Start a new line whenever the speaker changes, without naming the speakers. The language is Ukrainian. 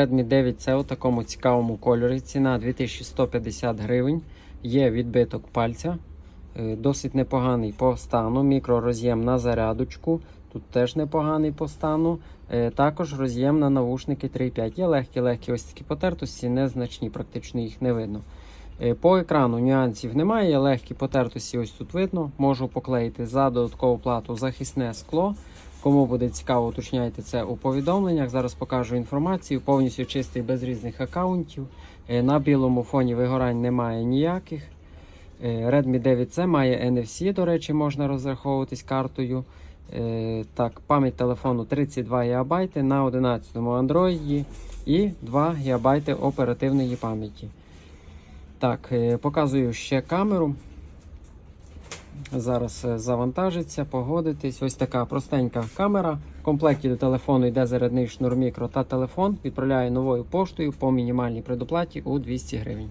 Redmi 9C у такому цікавому кольорі. Ціна 2150 гривень. Є відбиток пальця. Е, Досить непоганий по стану. Мікророз'єм на зарядочку. Тут теж непоганий по стану. Е, Також роз'єм на навушники 3.5. Є легкі-легкі ось такі потертості, незначні, практично їх не видно. Е, По екрану нюансів немає, легкі потертості ось тут видно. Можу поклеїти за додаткову плату захисне скло. Кому буде цікаво, уточняйте це у повідомленнях. Зараз покажу інформацію. Повністю чистий без різних аккаунтів. Е, На білому фоні вигорань немає ніяких. Е, Redmi 9C має NFC, до речі, можна розраховуватись картою. Е, Так, пам'ять телефону 32 ГБ на 11 Android і 2 ГБ оперативної пам'яті. Так, показую ще камеру. Зараз е, завантажиться, погодитись. Ось така простенька камера. В комплекті до телефону йде зарядний шнур мікро та телефон. Відправляю новою поштою по мінімальній предоплаті у 200 гривень.